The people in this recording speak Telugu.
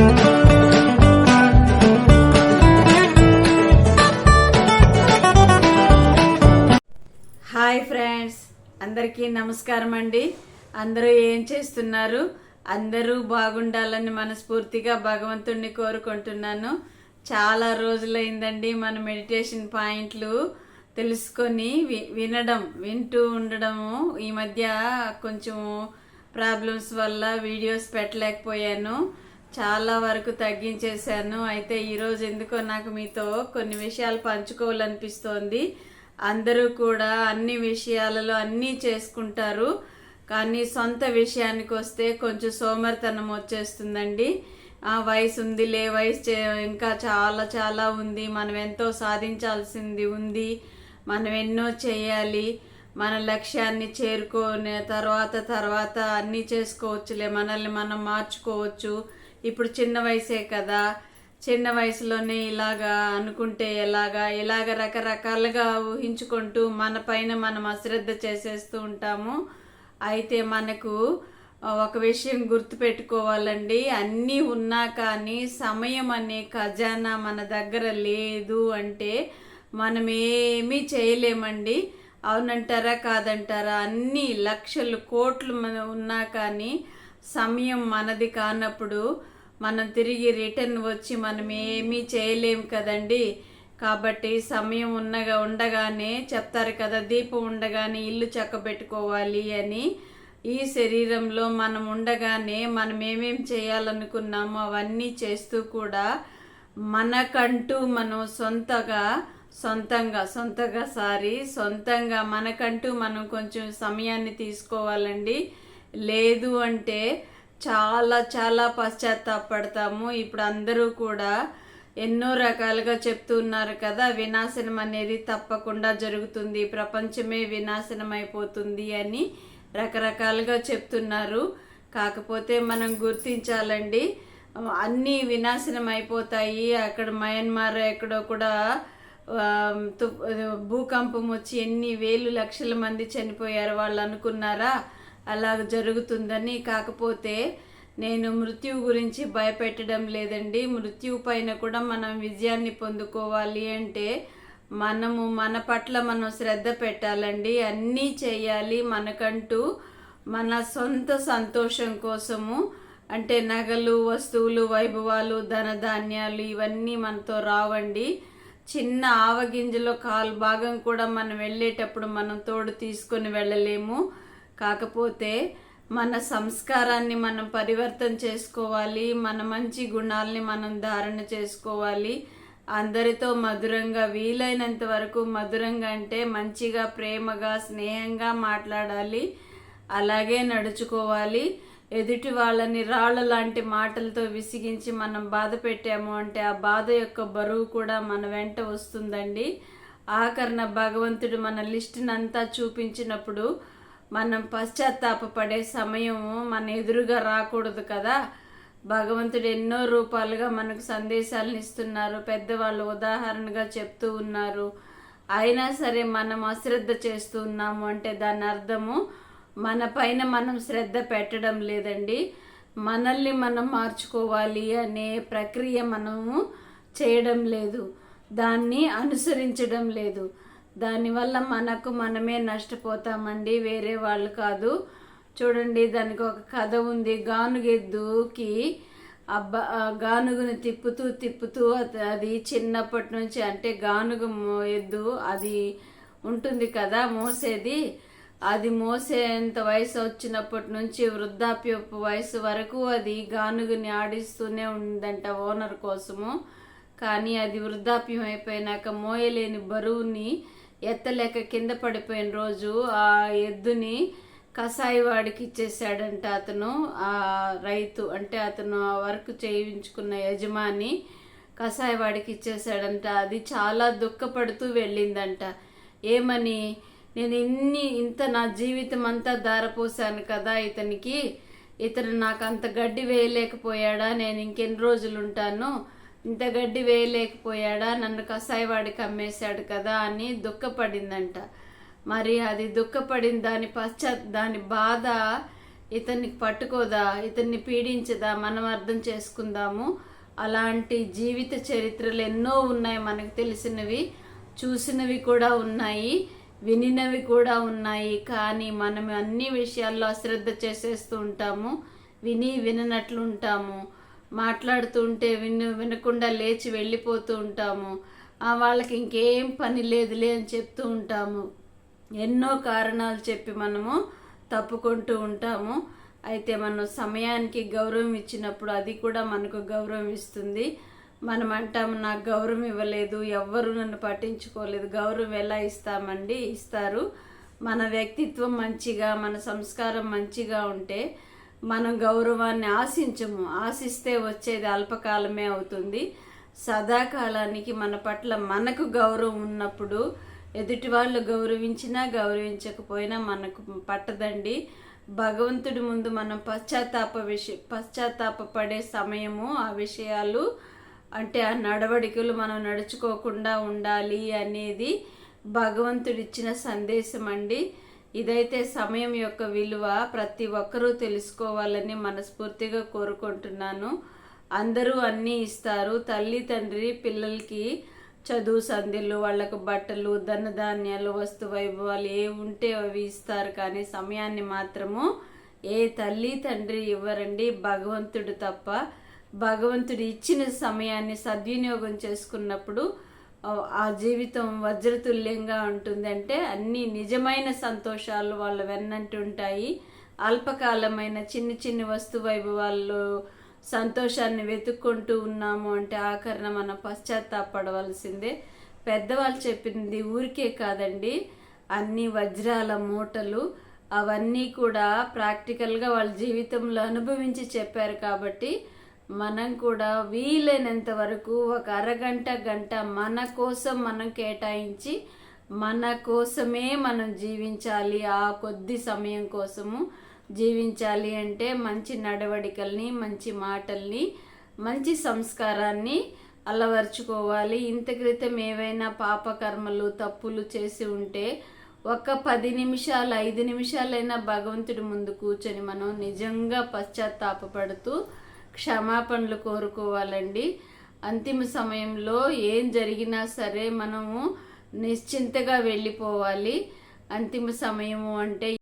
హాయ్ ఫ్రెండ్స్ అందరికీ నమస్కారం అండి. అందరూ ఏం చేస్తున్నారు? అందరూ బాగుండాలని మనస్ఫూర్తిగా భగవంతుణ్ణి కోరుకుంటున్నాను. చాలా రోజులైందండి మన మెడిటేషన్ పాయింట్లు తెలుసుకొని వి- వినడం వింటూ ఉండడము. ఈ మధ్య కొంచెం ప్రాబ్లమ్స్ వల్ల వీడియోస్ పెట్టలేకపోయాను. చాలా వరకు తగ్గించేశాను. అయితే ఈరోజు ఎందుకో నాకు మీతో కొన్ని విషయాలు పంచుకోవాలనిపిస్తోంది. అందరూ కూడా అన్ని విషయాలలో అన్నీ చేసుకుంటారు. కానీ సొంత విషయానికి వస్తే కొంచెం సోమరితనం వచ్చేస్తుందండి. ఆ వయసు ఉందిలే వయసు చే- ఇంకా చాలా చాలా ఉంది. మనం ఎంతో సాధించాల్సింది ఉంది. మనం ఎన్నో చేయాలి. మన లక్ష్యాన్ని చేరుకునే తర్వాత తర్వాత అన్నీ చేసుకోవచ్చులే. మనల్ని మనం మార్చుకోవచ్చు. ఇప్పుడు చిన్న వయసే కదా. చిన్న వయసులోనే ఇలాగా అనుకుంటే ఎలాగా ఇలాగ రకరకాలుగా ఊహించుకుంటూ మన పైన మనం అశ్రద్ధ చేసేస్తూ ఉంటాము. అయితే మనకు ఒక విషయం గుర్తుపెట్టుకోవాలండి. అన్నీ ఉన్నా కానీ సమయం అనే ఖజానా మన దగ్గర లేదు అంటే మనం ఏమీ చేయలేమండి. అవునంటారా కాదంటారా? అన్ని లక్షలు కోట్లు మన ఉన్నా కానీ సమయం మనది కానప్పుడు మనం తిరిగి రిటర్న్ వచ్చి మనం ఏమీ చేయలేము కదండి. కాబట్టి సమయం ఉన్నగా ఉండగానే చెప్తారు కదా దీపం ఉండగానే ఇల్లు చక్కబెట్టుకోవాలి అని. ఈ శరీరంలో మనం ఉండగానే మనం ఏమేం చేయాలనుకున్నామో అవన్నీ చేస్తూ కూడా మనకంటూ మనం సొంతగా సొంతంగా సొంతగా సారీ సొంతంగా మనకంటూ మనం కొంచెం సమయాన్ని తీసుకోవాలండి. లేదు అంటే చాలా చాలా పశ్చాత్తాపడతాము. ఇప్పుడు అందరూ కూడా ఎన్నో రకాలుగా చెప్తున్నారు కదా వినాశనం అనేది తప్పకుండా జరుగుతుంది ప్రపంచమే వినాశనం అయిపోతుంది అని రకరకాలుగా చెప్తున్నారు. కాకపోతే మనం గుర్తించాలండి అన్నీ వినాశనం అయిపోతాయి అక్కడ మయన్మార్ ఎక్కడో కూడా భూకంపం వచ్చి ఎన్ని వేలు లక్షల మంది చనిపోయారు వాళ్ళు అనుకున్నారా? అలా జరుగుతుందని. కాకపోతే నేను మృత్యువు గురించి భయపెట్టడం లేదండి. మృత్యువు పైన కూడా మనం విజయాన్ని పొందుకోవాలి అంటే మనము మన పట్ల మనం శ్రద్ధ పెట్టాలండి. అన్నీ చేయాలి మనకంటూ మన సొంత సంతోషం కోసము. అంటే నగలు వస్తువులు వైభవాలు ధనధాన్యాలు ఇవన్నీ మనతో రావండి. చిన్న ఆవగింజలో కాలు భాగం కూడా మనం వెళ్ళేటప్పుడు మనం తోడు తీసుకొని వెళ్ళలేము. కాకపోతే మన సంస్కారాన్ని మనం పరివర్తన చేసుకోవాలి మన మంచి గుణాలని మనం ధారణ చేసుకోవాలి. అందరితో మధురంగా వీలైనంత వరకు మధురంగా అంటే మంచిగా ప్రేమగా స్నేహంగా మాట్లాడాలి. అలాగే నడుచుకోవాలి. ఎదుటి వాళ్ళని రాళ్ళ లాంటి మాటలతో విసిగించి మనం బాధ పెట్టాము అంటే ఆ బాధ యొక్క బరువు కూడా మన వెంట వస్తుందండి. ఆఖరణ భగవంతుడు మన లిస్టునంతా చూపించినప్పుడు మనం పశ్చాత్తాపపడే సమయము మన ఎదురుగా రాకూడదు కదా. భగవంతుడు ఎన్నో రూపాలుగా మనకు సందేశాలను ఇస్తున్నారు పెద్దవాళ్ళు ఉదాహరణగా చెప్తూ ఉన్నారు. అయినా సరే మనం అశ్రద్ధ చేస్తూ ఉన్నాము అంటే దాని అర్థము మన పైన మనం శ్రద్ధ పెట్టడం లేదండి. మనల్ని మనం మార్చుకోవాలి అనే ప్రక్రియ మనము చేయడం లేదు. దాన్ని అనుసరించడం లేదు. దానివల్ల మనకు మనమే నష్టపోతామండి వేరే వాళ్ళు కాదు. చూడండి దానికి ఒక కథ ఉంది. గానుగెద్దుకి అబ్బా ఆ తిప్పుతూ తిప్పుతూ అది చిన్నప్పటి నుంచి అంటే గానుగ ఎద్దు అది ఉంటుంది కదా మోసేది. అది మోసేంత వయసు వచ్చినప్పటి నుంచి వృద్ధాప్యపు వయసు వరకు అది గానుగుని ఆడిస్తూనే ఉందంట ఓనర్ కోసము. కానీ అది వృద్ధాప్యం అయిపోయినాక మోయలేని బరువుని ఎత్తలేక కింద పడిపోయిన రోజు ఆ ఎద్దుని కసాయి వాడికి ఇచ్చేసాడంట అతను. ఆ రైతు అంటే అతను ఆ వర్క్ చేయించుకున్న యజమాని కసాయి వాడికి ఇచ్చేసాడంట అది చాలా దుఃఖపడుతూ వెళ్ళిందంట. ఏమని? నేను ఇన్ని ఇంత నా జీవితం అంతా దారపోసాను కదా ఇతనికి. ఇతను నాకు అంత గడ్డి వేయలేకపోయాడా? నేను ఇంకెన్ని రోజులు ఉంటాను ఇంత గడ్డి వేయలేకపోయాడా? నన్ను కసాయివాడికి అమ్మేశాడు కదా అని దుఃఖపడిందంట. మరి అది దుఃఖపడిన దాని పశ్చాత్ దాని బాధ ఇతన్ని పట్టుకోదా? ఇతన్ని పీడించదా? మనం అర్థం చేసుకుందాము. అలాంటి జీవిత చరిత్రలు ఎన్నో ఉన్నాయి మనకు తెలిసినవి. చూసినవి కూడా ఉన్నాయి. వినినవి కూడా ఉన్నాయి. కానీ మనం అన్ని విషయాల్లో అశ్రద్ధ చేసేస్తూ ఉంటాము. విని విననట్లు ఉంటాము మాట్లాడుతూ ఉంటే విను వినకుండా లేచి వెళ్ళిపోతూ ఉంటాము. వాళ్ళకి ఇంకేం పని లేదులే అని చెప్తూ ఉంటాము. ఎన్నో కారణాలు చెప్పి మనము తప్పుకుంటూ ఉంటాము. అయితే మనం సమయానికి గౌరవం ఇచ్చినప్పుడు అది కూడా మనకు గౌరవం ఇస్తుంది. మనం అంటాము నాకు గౌరవం ఇవ్వలేదు ఎవ్వరు నన్ను పట్టించుకోలేదు గౌరవం ఎలా ఇస్తామండి? ఇస్తారు. మన వ్యక్తిత్వం మంచిగా మన సంస్కారం మంచిగా ఉంటే మనం గౌరవాన్ని ఆశించము. ఆశిస్తే వచ్చేది అల్పకాలమే అవుతుంది. సదాకాలానికి మన పట్ల మనకు గౌరవం ఉన్నప్పుడు ఎదుటి వాళ్ళు గౌరవించినా గౌరవించకపోయినా మనకు పట్టదండి. భగవంతుడి ముందు మనం పశ్చాత్తాప విషయ పశ్చాత్తాప పడే సమయము ఆ విషయాలు అంటే ఆ నడవడికలు మనం నడుచుకోకుండా ఉండాలి అనేది భగవంతుడిచ్చిన సందేశం అండి ఇదైతే సమయం యొక్క విలువ ప్రతి ఒక్కరూ తెలుసుకోవాలని మనస్ఫూర్తిగా కోరుకుంటున్నాను. అందరూ అన్నీ ఇస్తారు. తల్లి తండ్రి పిల్లలకి చదువు సంధ్యలు వాళ్ళకు బట్టలు ధనధాన్యాలు వస్తు వైభవాలు ఏ ఉంటే అవి ఇస్తారు. కానీ సమయాన్ని మాత్రము ఏ తల్లి తండ్రి ఇవ్వరండి. భగవంతుడు తప్ప. భగవంతుడు ఇచ్చిన సమయాన్ని సద్వినియోగం చేసుకున్నప్పుడు ఆ- జీవితం వజ్రతుల్యంగా ఉంటుంది అంటే అన్ని నిజమైన సంతోషాలు వాళ్ళ వెన్నంటుంటాయి అల్పకాలమైన చిన్ని చిన్ని వస్తు వైభవాల్లో సంతోషాన్ని వెతుక్కుంటూ ఉన్నాము అంటే ఆఖరణ మనం పశ్చాత్తాపడవలసిందే. పెద్దవాళ్ళు చెప్పింది ఊరికే కాదండి. అన్ని వజ్రాల మూటలు అవన్నీ కూడా ప్రాక్టికల్గా వాళ్ళ జీవితంలో అనుభవించి చెప్పారు కాబట్టి మనం కూడా వీలైనంత వరకు ఒక అరగంట గంట మన కోసం మనం కేటాయించి మన కోసమే మనం జీవించాలి. ఆ కొద్ది సమయం కోసము జీవించాలి అంటే మంచి నడవడికల్ని మంచి మాటల్ని మంచి సంస్కారాన్ని అలవర్చుకోవాలి. ఇంత క్రితం ఏవైనా పాపకర్మలు తప్పులు చేసి ఉంటే ఒక పది నిమిషాలు ఐదు నిమిషాలైనా భగవంతుడి ముందు కూర్చొని మనం నిజంగా పశ్చాత్తాపపడుతూ క్షమాపణలు కోరుకోవాలండి. అంతిమ సమయంలో ఏం జరిగినా సరే మనము నిశ్చింతగా వెళ్ళిపోవాలి. అంతిమ సమయము అంటే